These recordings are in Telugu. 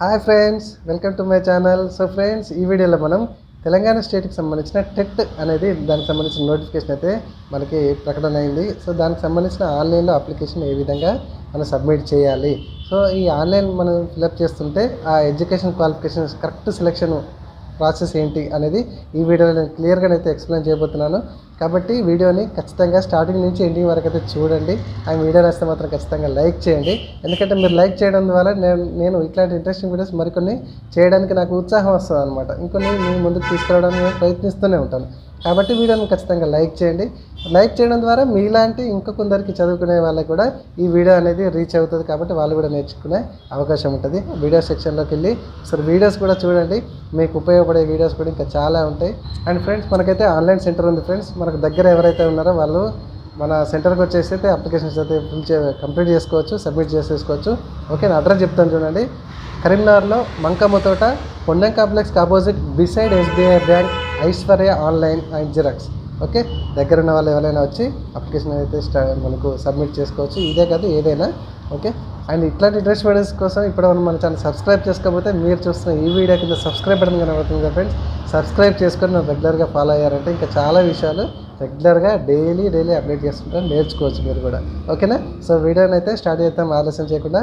Hi friends welcome to my channel so friends ఈ వీడియోలో మనం తెలంగాణ స్టేట్కి సంబంధించిన టెట్ అనేది దానికి సంబంధించిన నోటిఫికేషన్ అయితే మనకి ప్రకటన అయింది. సో దానికి సంబంధించిన ఆన్లైన్లో అప్లికేషన్ ఏ విధంగా మనం సబ్మిట్ చేయాలి? సో ఈ ఆన్లైన్ మనం ఫిలప్ చేస్తుంటే ఆ education qualification correct selection process ఏంటి అనేది ఈ వీడియోలో నేను క్లియర్గా అయితే ఎక్స్ప్లెయిన్ చేయబోతున్నాను. కాబట్టి వీడియోని ఖచ్చితంగా స్టార్టింగ్ నుంచి ఎండింగ్ వరకు అయితే చూడండి. ఆ వీడియో నచ్చితే మాత్రం ఖచ్చితంగా లైక్ చేయండి. ఎందుకంటే మీరు లైక్ చేయడం ద్వారా నేను నేను ఇట్లాంటి ఇంట్రెస్టింగ్ వీడియోస్ మరికొన్ని చేయడానికి నాకు ఉత్సాహం వస్తుంది అనమాట ఇంకొన్ని మీ ముందుకు తీసుకురావడానికి ప్రయత్నిస్తూనే ఉంటాను. కాబట్టి వీడియోని ఖచ్చితంగా లైక్ చేయండి. లైక్ చేయడం ద్వారా మీలాంటి ఇంకా కొందరికి చదువుకునే వాళ్ళకి కూడా ఈ వీడియో అనేది రీచ్ అవుతుంది కాబట్టి వాళ్ళు కూడా నేర్చుకునే అవకాశం ఉంటుంది. వీడియో సెక్షన్లోకి వెళ్ళి ఒకసారి వీడియోస్ కూడా చూడండి. మీకు ఉపయోగపడే వీడియోస్ కూడా ఇంకా చాలా ఉంటాయి. అండ్ ఫ్రెండ్స్ మనకైతే ఆన్లైన్ సెంటర్ ఉంది ఫ్రెండ్స్. మనకు దగ్గర ఎవరైతే ఉన్నారో వాళ్ళు మన సెంటర్కి వచ్చేసి అయితే అప్లికేషన్స్ అయితే ఫిల్ చే కంప్లీట్ చేసుకోవచ్చు సబ్మిట్ చేసేసుకోవచ్చు. ఓకే నా అడ్రస్ చెప్తాను చూడండి. కరీంనగర్లో Mankamma Thota Pondam complex opposite beside SBI bank Aishwarya online and xerox. Okay? దగ్గర ఉన్న వాళ్ళు ఎవరైనా వచ్చి అప్లికేషన్ అయితే స్టా మనకు సబ్మిట్ చేసుకోవచ్చు. ఇదే కాదు ఏదైనా. ఓకే? అండ్ ఇట్లాంటి ఇంట్రెస్ట్ వీడియోస్ కోసం ఇప్పుడు మనం మన ఛానల్ సబ్స్క్రైబ్ చేసుకోకపోతే మీరు చూస్తున్న ఈ వీడియో కింద సబ్స్క్రైబ్ బటన్ కనబడుతుంది కదా ఫ్రెండ్స్. సబ్స్క్రైబ్ చేసుకొని నన్ను రెగ్యులర్గా ఫాలో అయ్యారంటే ఇంకా చాలా విషయాలు రెగ్యులర్గా డైలీ డైలీ అప్డేట్ చేస్తుంటారు నేర్చుకోవచ్చు మీరు కూడా. ఓకేనా? సో వీడియోని అయితే స్టార్ట్ చేద్దాం ఆలస్యం చేయకుండా.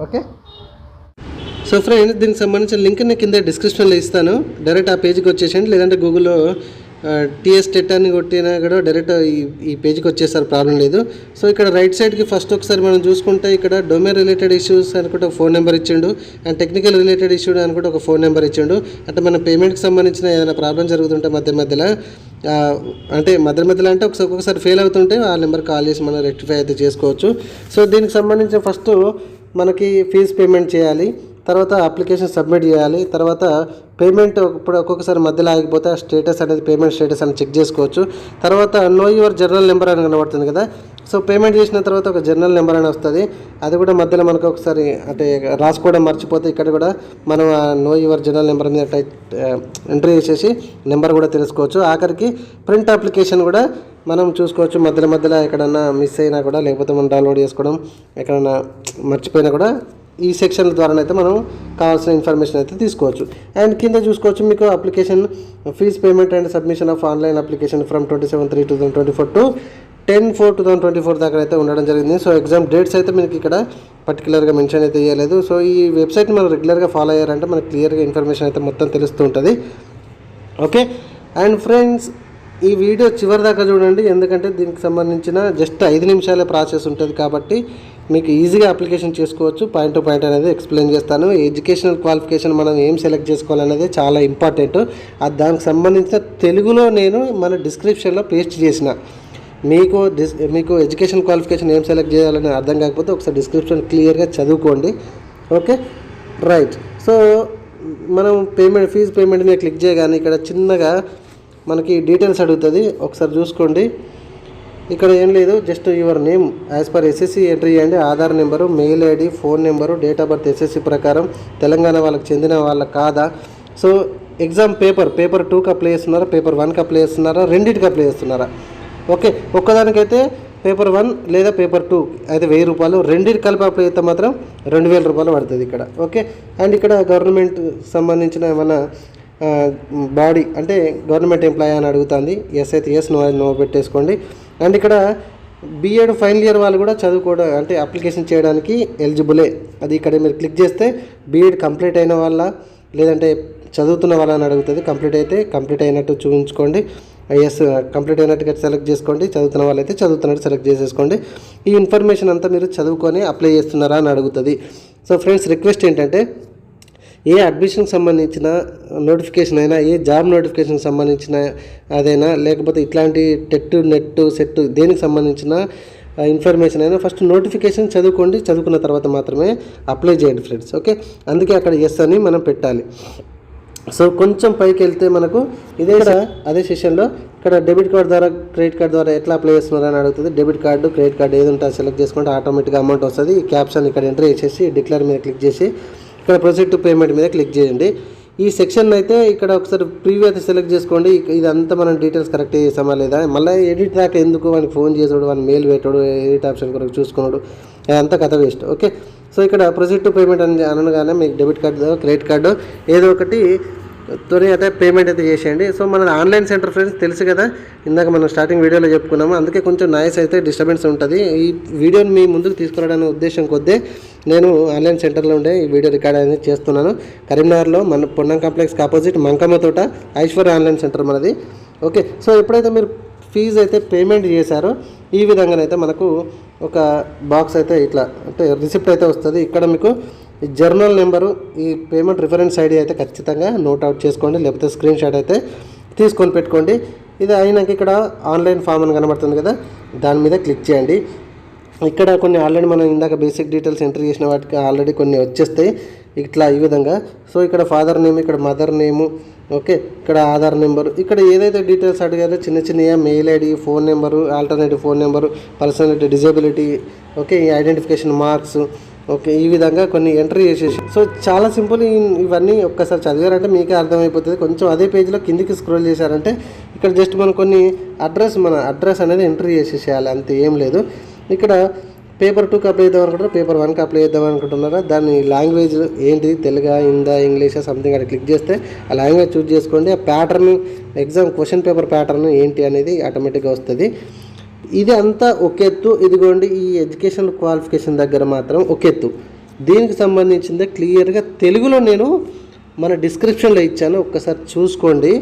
ఓకే? సో ఫ్రెండ్స్ దీనికి సంబంధించిన లింక్ నేను కింద డిస్క్రిప్షన్లో ఇస్తాను. డైరెక్ట్ ఆ పేజ్కి వచ్చేసేయండి. లేదంటే గూగుల్లో టీఎస్ టెట్ అని కొట్టినా కూడా డైరెక్ట్ ఈ ఈ పేజ్కి వచ్చేసారు ప్రాబ్లం లేదు. సో ఇక్కడ రైట్ సైడ్కి ఫస్ట్ ఒకసారి మనం చూసుకుంటే ఇక్కడ డొమైన్ రిలేటెడ్ ఇష్యూస్ అనుకుంటే ఒక ఫోన్ నెంబర్ ఇచ్చిండు. అండ్ టెక్నికల్ రిలేటెడ్ ఇష్యూ అనుకుంటే ఒక ఫోన్ నెంబర్ ఇచ్చిండు. అంటే మన పేమెంట్కి సంబంధించిన ఏదైనా ప్రాబ్లం జరుగుతుంటే మధ్య మధ్యలో అంటే మధ్య మధ్యలో అంటే ఒకసారి ఒక్కొక్కసారి ఫెయిల్ అవుతుంటే ఆ నెంబర్ కాల్ చేసి మనం రెక్టిఫై అయితే చేసుకోవచ్చు. సో దీనికి సంబంధించిన ఫస్ట్ మనకి ఫీజు పేమెంట్ చేయాలి. తర్వాత అప్లికేషన్ సబ్మిట్ చేయాలి. తర్వాత పేమెంట్ ఇప్పుడు ఒక్కొక్కసారి మధ్యలో ఆగిపోతే ఆ స్టేటస్ అనేది పేమెంట్ స్టేటస్ అని చెక్ చేసుకోవచ్చు. తర్వాత నో యువర్ జర్నల్ నెంబర్ అని కనబడుతుంది కదా. సో పేమెంట్ చేసిన తర్వాత ఒక జర్నల్ నెంబర్ అని వస్తుంది. అది కూడా మధ్యలో మనకు ఒకసారి అంటే రాసుకోవడం మర్చిపోతే ఇక్కడ కూడా మనం ఆ నో యువర్ జర్నల్ నెంబర్ మీద టైప్ ఎంట్రీ చేసేసి నెంబర్ కూడా తెలుసుకోవచ్చు. ఆఖరికి ప్రింట్ అప్లికేషన్ కూడా మనం చూసుకోవచ్చు. మధ్యలో మధ్యలో ఎక్కడన్నా మిస్ అయినా కూడా లేకపోతే మనం డౌన్లోడ్ చేసుకోవడం ఎక్కడన్నా మర్చిపోయినా కూడా ఈ సెక్షన్ ద్వారా అయితే మనం కావాల్సిన ఇన్ఫర్మేషన్ అయితే తీసుకోవచ్చు. అండ్ కింద చూసుకోవచ్చు మీకు application fees payment and submission of online application from twenty seven three two thousand twenty four to ten four two thousand twenty four దాకా అయితే ఉండడం జరిగింది. సో ఎగ్జామ్ డేట్స్ అయితే మీకు ఇక్కడ పర్టికులర్గా మెన్షన్ అయితే చేయలేదు సో ఈ వెబ్సైట్ని మనం రెగ్యులర్గా ఫాలో అయ్యారంటే మనకు క్లియర్గా ఇన్ఫర్మేషన్ అయితే మొత్తం తెలుస్తూ ఉంటుంది. ఓకే? అండ్ ఫ్రెండ్స్ ఈ వీడియో చివరి దాకా చూడండి ఎందుకంటే దీనికి సంబంధించిన జస్ట్ ఐదు నిమిషాలే ప్రాసెస్ ఉంటుంది కాబట్టి మీకు ఈజీగా అప్లికేషన్ చేసుకోవచ్చు. పాయింట్ టు పాయింట్ అనేది ఎక్స్ప్లెయిన్ చేస్తాను. ఎడ్యుకేషనల్ క్వాలిఫికేషన్ మనం ఏం సెలెక్ట్ చేసుకోవాలనేది చాలా ఇంపార్టెంట్ అది దానికి సంబంధించిన తెలుగులో నేను మన డిస్క్రిప్షన్లో పేస్ట్ చేసిన. మీకు డిస్ మీకు ఎడ్యుకేషన్ క్వాలిఫికేషన్ ఏం సెలెక్ట్ చేయాలని అర్థం కాకపోతే ఒకసారి డిస్క్రిప్షన్ క్లియర్గా చదువుకోండి. ఓకే రైట్ సో మనం పేమెంట్ ఫీజు పేమెంట్ మీద క్లిక్ చేయగానే ఇక్కడ చిన్నగా మనకి డీటెయిల్స్ అడుగుతుంది. ఒకసారి చూసుకోండి. ఇక్కడ ఏం లేదు just your name as per SSC entry చేయండి Aadhaar number mail ID phone number date of birth SSC ప్రకారం తెలంగాణ వాళ్ళకి చెందిన వాళ్ళ కాదా. సో ఎగ్జామ్ పేపర్ పేపర్ టూకి అప్లై చేస్తున్నారా పేపర్ వన్కి అప్లై చేస్తున్నారా రెండింటికి అప్లై చేస్తున్నారా? ఓకే ఒక్కదానికైతే పేపర్ వన్ లేదా పేపర్ టూ అయితే వెయ్యి రూపాయలు రెండింటి కలిపి అప్లై అయితే మాత్రం రెండు వేల రూపాయలు పడుతుంది ఇక్కడ. ఓకే అండ్ ఇక్కడ గవర్నమెంట్ సంబంధించిన ఏమైనా బాడీ అంటే గవర్నమెంట్ ఎంప్లాయీ అని అడుగుతుంది. ఎస్ అయితే ఎస్ నో నో పెట్టేసుకోండి. అండ్ ఇక్కడ బీఎడ్ ఫైనల్ ఇయర్ వాళ్ళు కూడా చదువుకోవడం అంటే అప్లికేషన్ చేయడానికి ఎలిజిబులే. అది ఇక్కడ మీరు క్లిక్ చేస్తే బీఎడ్ కంప్లీట్ అయిన వాళ్ళ లేదంటే చదువుతున్న వాళ్ళని అడుగుతుంది. కంప్లీట్ అయితే కంప్లీట్ అయినట్టు చూపించుకోండి. ఎస్ కంప్లీట్ అయినట్టుగా సెలెక్ట్ చేసుకోండి. చదువుతున్న వాళ్ళైతే చదువుతున్నట్టు సెలెక్ట్ చేసేసుకోండి. ఈ ఇన్ఫర్మేషన్ అంతా మీరు చదువుకొని అప్లై చేస్తున్నారా అని అడుగుతుంది. సో ఫ్రెండ్స్ రిక్వెస్ట్ ఏంటంటే ఏ అడ్మిషన్కి సంబంధించిన నోటిఫికేషన్ అయినా ఏ జాబ్ నోటిఫికేషన్కి సంబంధించిన అదైనా లేకపోతే ఇట్లాంటి టెట్ నెట్ సెట్ దేనికి సంబంధించిన ఇన్ఫర్మేషన్ అయినా ఫస్ట్ నోటిఫికేషన్ చదువుకోండి. చదువుకున్న తర్వాత మాత్రమే అప్లై చేయండి ఫ్రెండ్స్ ఓకే అందుకే అక్కడ ఎస్ అని మనం పెట్టాలి. సో కొంచెం పైకి వెళ్తే మనకు ఇదే అదే సెషన్లో ఇక్కడ డెబిట్ కార్డ్ ద్వారా క్రెడిట్ కార్డ్ ద్వారా ఎట్లా అప్లై చేస్తున్నారు అని అడుగుతుంది. డెబిట్ కార్డు క్రెడిట్ కార్డు ఏది ఉంటే సెలెక్ట్ చేసుకుంటే ఆటోమేటిక్గా అమౌంట్ వస్తుంది. ఈ క్యాప్షన్ ఇక్కడ ఎంటర్ చేసేసి డిక్లేర్ మీద క్లిక్ చేసి ఇక్కడ ప్రొసీడ్ టు పేమెంట్ మీద క్లిక్ చేయండి. ఈ సెక్షన్ అయితే ఇక్కడ ఒకసారి ప్రీవ్యూ అయితే సెలెక్ట్ చేసుకోండి. ఇదంతా మనం డీటెయిల్స్ కరెక్ట్ చేసామా లేదా? మళ్ళీ ఎడిట్ దాకా ఎందుకు? వానికి ఫోన్ చేసాడు వాని మెయిల్ పెట్టాడు ఎడిట్ ఆప్షన్ కొరకు చూసుకున్నాడు. అదంతా కథ వేస్ట్ ఓకే సో ఇక్కడ ప్రొసీడ్ టు పేమెంట్ అని అనగానే మీకు డెబిట్ కార్డు క్రెడిట్ కార్డు ఏదో ఒకటి త్వరగా అయితే పేమెంట్ అయితే చేసేయండి. సో మన ఆన్లైన్ సెంటర్ ఫ్రెండ్స్ తెలుసు కదా ఇందాక మనం స్టార్టింగ్ వీడియోలో చెప్పుకున్నాము. అందుకే కొంచెం నాయిస్ అయితే డిస్టర్బెన్స్ ఉంటుంది. ఈ వీడియోని మీ ముందుకు తీసుకురావడానికి ఉద్దేశం కొద్దీ నేను ఆన్లైన్ సెంటర్లో ఉండే ఈ వీడియో రికార్డ్ అనేది చేస్తున్నాను. కరీంనగర్లో మన Ponnam కాంప్లెక్స్కి opposite Mankamma Thota Aishwarya online centre మనది. ఓకే సో ఎప్పుడైతే మీరు ఫీజు అయితే పేమెంట్ చేశారో ఈ విధంగానైతే మనకు ఒక బాక్స్ అయితే ఇట్లా అంటే రిసిప్ట్ అయితే వస్తుంది. ఇక్కడ మీకు ఈ జర్నల్ నెంబరు ఈ పేమెంట్ రిఫరెన్స్ ఐడి అయితే ఖచ్చితంగా నోట్ అవుట్ చేసుకోండి లేకపోతే స్క్రీన్ షాట్ అయితే తీసుకొని పెట్టుకోండి. ఇది అయినాక ఇక్కడ ఆన్లైన్ ఫామ్ అని కనబడుతుంది కదా దాని మీద క్లిక్ చేయండి. ఇక్కడ కొన్ని ఆల్రెడీ మనం ఇందాక బేసిక్ డీటెయిల్స్ ఎంటర్ చేసిన వాటికి ఆల్రెడీ కొన్ని వచ్చేస్తాయి ఇట్లా ఈ విధంగా. సో ఇక్కడ ఫాదర్ నేమ్ ఇక్కడ మదర్ నేము ఓకే ఇక్కడ ఆధార్ నెంబరు. ఇక్కడ ఏదైతే డీటెయిల్స్ అడిగారో చిన్న చిన్నగా mail ID phone number alternative phone number personality disability okay ఈ ఐడెంటిఫికేషన్ మార్క్స్ ఓకే ఈ విధంగా కొన్ని ఎంట్రీ చేసేసి. సో చాలా సింపుల్ ఇవన్నీ ఒక్కసారి చదివారంటే మీకే అర్థమైపోతుంది. కొంచెం అదే పేజ్లో కిందికి స్క్రోల్ చేశారంటే ఇక్కడ జస్ట్ మనం కొన్ని అడ్రస్ మన అడ్రస్ అనేది ఎంట్రీ చేసేసేయాలి అంతే ఏం లేదు. ఇక్కడ పేపర్ టూకి అప్లై చేద్దాం అనుకుంటారా పేపర్ వన్కి అప్లై చేద్దాం అనుకుంటున్నారా? దాని లాంగ్వేజ్ ఏంటి? తెలుగా హిందా ఇంగ్లీషా సంథింగ్ అక్కడ క్లిక్ చేస్తే ఆ లాంగ్వేజ్ చూస్ చేసుకోండి. ఆ pattern exam question paper pattern ఏంటి అనేది ఆటోమేటిక్గా వస్తుంది. ఇది అంతా ఒక ఎత్తు. ఇదిగోండి ఈ ఎడ్యుకేషన్ క్వాలిఫికేషన్ దగ్గర మాత్రం ఒక ఎత్తు. దీనికి సంబంధించిందే క్లియర్గా తెలుగులో నేను మన డిస్క్రిప్షన్లో ఇచ్చాను. ఒక్కసారి చూసుకోండి.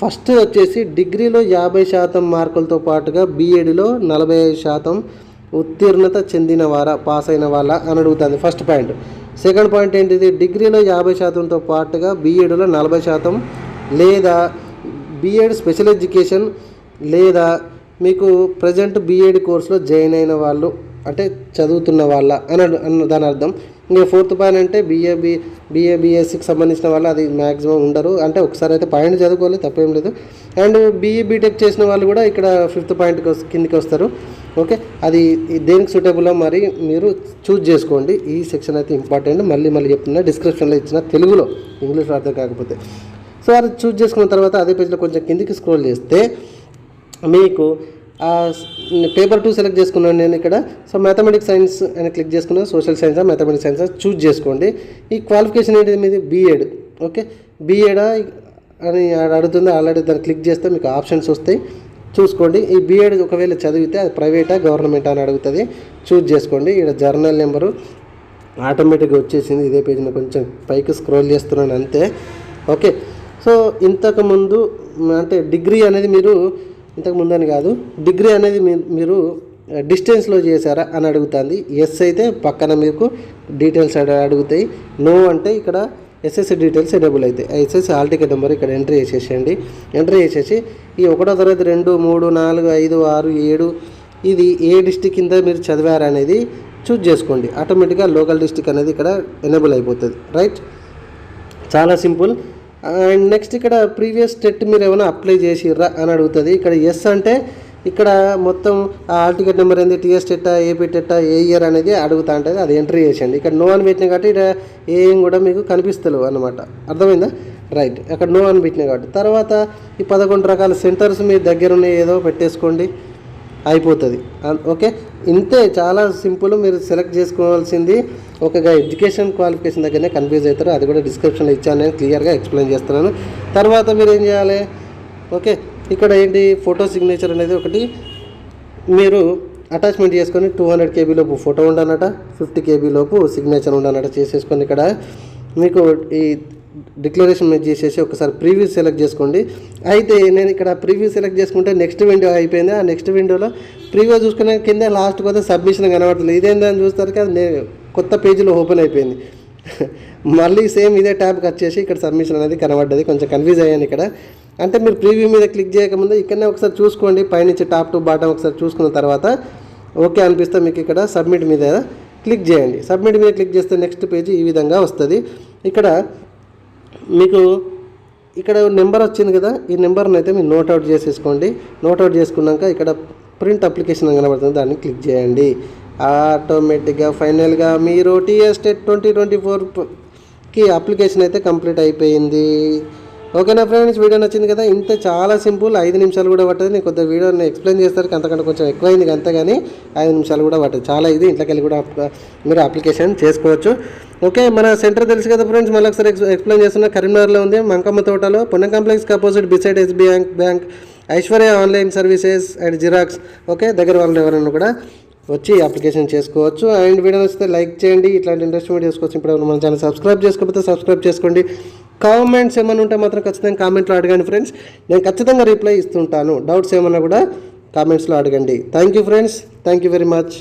ఫస్ట్ వచ్చేసి డిగ్రీలో యాభై శాతం మార్కులతో పాటుగా బీఎడ్లో నలభై ఐదు శాతం ఉత్తీర్ణత చెందిన వారా పాస్ అయిన వాళ్ళ అని అడుగుతుంది ఫస్ట్ పాయింట్. సెకండ్ పాయింట్ ఏంటిది? డిగ్రీలో యాభై శాతంతో పాటుగా బీఎడ్లో నలభై శాతం లేదా బీఎడ్ స్పెషల్ ఎడ్యుకేషన్ లేదా మీకు ప్రజెంట్ బీఎడ్ కోర్సులో జాయిన్ అయిన వాళ్ళు అంటే చదువుతున్న వాళ్ళ అని అన్న దాని అర్థం. ఇంకా ఫోర్త్ పాయింట్ అంటే బీఏ బి బీఏ బీఎస్సీకి సంబంధించిన వాళ్ళు అది మ్యాక్సిమం ఉండరు. అంటే ఒకసారి అయితే పాయింట్ చదువుకోవాలి తప్పేం లేదు. అండ్ బీఏ బీటెక్ చేసిన వాళ్ళు కూడా ఇక్కడ ఫిఫ్త్ పాయింట్కి కిందికి వస్తారు. ఓకే? అది దేనికి సూటబుల్లో మరి మీరు చూజ్ చేసుకోండి. ఈ సెక్షన్ అయితే ఇంపార్టెంట్ మళ్ళీ మళ్ళీ చెప్తున్నా డిస్క్రిప్షన్లో ఇచ్చిన తెలుగులో ఇంగ్లీష్లో అర్థం కాకపోతే. సో అది చూజ్ చేసుకున్న తర్వాత అదే పేజ్లో కొంచెం కిందికి స్క్రోల్ చేస్తే మీకు పేపర్ టూ సెలెక్ట్ చేసుకున్నాను నేను ఇక్కడ. సో మ్యాథమెటిక్స్ సైన్స్ అని క్లిక్ చేసుకున్నాను social science mathematics science choose చేసుకోండి. ఈ క్వాలిఫికేషన్ ఏంటిది? మీది బీఎడ్ ఓకే? బీఎడా అని అడుగుతుంది ఆల్రెడీ దాన్ని క్లిక్ చేస్తే మీకు ఆప్షన్స్ వస్తాయి. చూసుకోండి. ఈ బీఎడ్ ఒకవేళ చదివితే అది ప్రైవేటా గవర్నమెంట్ అని అడుగుతుంది. చూజ్ చేసుకోండి. ఇక్కడ జర్నల్ నెంబరు ఆటోమేటిక్గా వచ్చేసింది. ఇదే పేజీని కొంచెం పైకి స్క్రోల్ చేస్తున్నాను అంతే. ఓకే? సో ఇంతకుముందు అంటే డిగ్రీ అనేది మీరు ఇంతకు ముందు అని కాదు. డిగ్రీ అనేది మీ- మీరు డిస్టెన్స్లో చేశారా అని అడుగుతుంది. ఎస్ అయితే పక్కన మీకు డీటెయిల్స్ అడుగుతాయి. నో అంటే ఇక్కడ ఎస్ఎస్సి డీటెయిల్స్ ఎనేబుల్ అవుతాయి SS SSC hall ticket number ఇక్కడ ఎంట్రీ చేసేయండి ఎంట్రీ చేసేసి ఈ ఒకటో తరగతి రెండు మూడు నాలుగు ఐదు ఆరు ఏడు ఇది ఏ డిస్టిక్ కింద మీరు చదివారనేది చూజ్ చేసుకోండి. ఆటోమేటిక్గా లోకల్ డిస్టిక్ అనేది ఇక్కడ ఎనేబుల్ అయిపోతుంది. రైట్? చాలా సింపుల్. అండ్ నెక్స్ట్ ఇక్కడ ప్రీవియస్ టెట్ మీరు ఏమైనా అప్లై చేసిర్రా అని అడుగుతుంది. ఇక్కడ ఎస్ అంటే ఇక్కడ మొత్తం ఆ హాల్ టికెట్ నెంబర్ ఏంది? టీఎస్ టెట్టా ఏపీ టెట్టా ఏ ఇయర్ అనేది అడుగుతా ఉంటుంది. అది ఎంట్రీ చేసేయండి. ఇక్కడ నో అని పెట్టిన కాబట్టి ఇక్కడ ఏం కూడా మీకు కనిపిస్తలేవు అనమాట అర్థమైందా? రైట్ అక్కడ నో అని పెట్టిన కాబట్టి. తర్వాత ఈ పదకొండు రకాల సెంటర్స్ మీ దగ్గర ఉన్నాయి ఏదో పెట్టేసుకోండి. అయిపోతుంది. ఓకే ఇంతే చాలా సింపుల్ మీరు సెలెక్ట్ చేసుకోవాల్సింది ఒక ఎడ్యుకేషన్ క్వాలిఫికేషన్ దగ్గరనే కన్ఫ్యూజ్ అవుతారు. అది కూడా డిస్క్రిప్షన్లో ఇచ్చాను నేను క్లియర్గా ఎక్స్ప్లెయిన్ చేస్తున్నాను. తర్వాత మీరు ఏం చేయాలి? ఓకే ఇక్కడ ఏంటి? ఫోటో సిగ్నేచర్ అనేది ఒకటి. మీరు అటాచ్మెంట్ చేసుకొని టూ హండ్రెడ్ కేబీ లోపు ఫోటో ఉండనట ఫిఫ్టీ కేబీ లోపు సిగ్నేచర్ ఉండనట చేసేసుకొని ఇక్కడ. మీకు ఈ డిక్లరేషన్ మీద చేసేసి ఒకసారి ప్రీవ్యూ సెలెక్ట్ చేసుకోండి. అయితే నేను ఇక్కడ ప్రీవ్యూ సెలెక్ట్ చేసుకుంటే నెక్స్ట్ విండో అయిపోయింది. ఆ నెక్స్ట్ విండోలో ప్రీవ్యూ చూసుకునే కింద లాస్ట్ పోతే సబ్మిషన్ కనబడుతుంది ఇదేందని చూస్తారు కదా నేను కొత్త పేజీలో ఓపెన్ అయిపోయింది. మళ్ళీ సేమ్ ఇదే ట్యాబ్కి వచ్చేసి ఇక్కడ సబ్మిషన్ అనేది కనబడ్డది. కొంచెం కన్ఫ్యూజ్ అయ్యాను ఇక్కడ. అంటే మీరు ప్రీవ్యూ మీద క్లిక్ చేయకముందు ఇక్కడనే ఒకసారి చూసుకోండి. పైనుంచి టాప్ టు బాటం ఒకసారి చూసుకున్న తర్వాత ఓకే అనిపిస్తే మీకు ఇక్కడ సబ్మిట్ మీద క్లిక్ చేయండి. సబ్మిట్ మీద క్లిక్ చేస్తే నెక్స్ట్ పేజీ ఈ విధంగా వస్తుంది. ఇక్కడ మీకు ఇక్కడ నెంబర్ వచ్చింది కదా ఈ నెంబర్ని అయితే మీరు నోట్ అవుట్ చేసేసుకోండి. నోట్ అవుట్ చేసుకున్నాక ఇక్కడ ప్రింట్ అప్లికేషన్ కనబడుతుంది దాన్ని క్లిక్ చేయండి. ఆటోమేటిక్గా ఫైనల్గా మీరు టీఎస్టేట్ ట్వంటీ ట్వంటీ ఫోర్కి అప్లికేషన్ అయితే కంప్లీట్ అయిపోయింది. ఓకేనా ఫ్రెండ్స్ వీడియో నచ్చింది కదా? ఇంత చాలా సింపుల్ ఐదు నిమిషాలు కూడా పట్టదు. నేను కొద్దిగా వీడియోని ఎక్స్ప్లెయిన్ చేస్తారు అంతకంటే కొంచెం ఎక్కువైంది అంతగాని ఐదు నిమిషాలు కూడా పట్టదు. చాలా ఇది ఇంట్లోకి వెళ్ళి కూడా మీరు అప్లికేషన్ చేసుకోవచ్చు. ఓకే మన సెంటర్ తెలుసు కదా ఫ్రెండ్స్ మళ్ళీ ఒకసారి ఎక్స్- ఎక్స్ప్లెయిన్ చేస్తున్నా కరీంనగర్లో ఉంది మంకమ్మ తోటలో Punya కాంప్లెక్స్కి opposite beside SB bank bank Aishwarya online services and xerox okay దగ్గర వాళ్ళు ఎవరైనా కూడా వచ్చి అప్లికేషన్ చేసుకోవచ్చు. అండ్ వీడియో నచ్చితే లైక్ చేయండి. ఇట్లాంటి ఇంట్రెస్ట్ వీడియోస్ కోసం ఇప్పుడు మన ఛానల్ సబ్స్క్రైబ్ చేసుకోకపోతే సబ్స్క్రైబ్ చేసుకోండి. కామెంట్స్ ఏమైనా ఉంటే మాత్రం ఖచ్చితంగా కామెంట్లో అడగండి ఫ్రెండ్స్ నేను ఖచ్చితంగా రిప్లై ఇస్తుంటాను. డౌట్స్ ఏమైనా కూడా కామెంట్స్లో అడగండి. Thank you friends thank you very much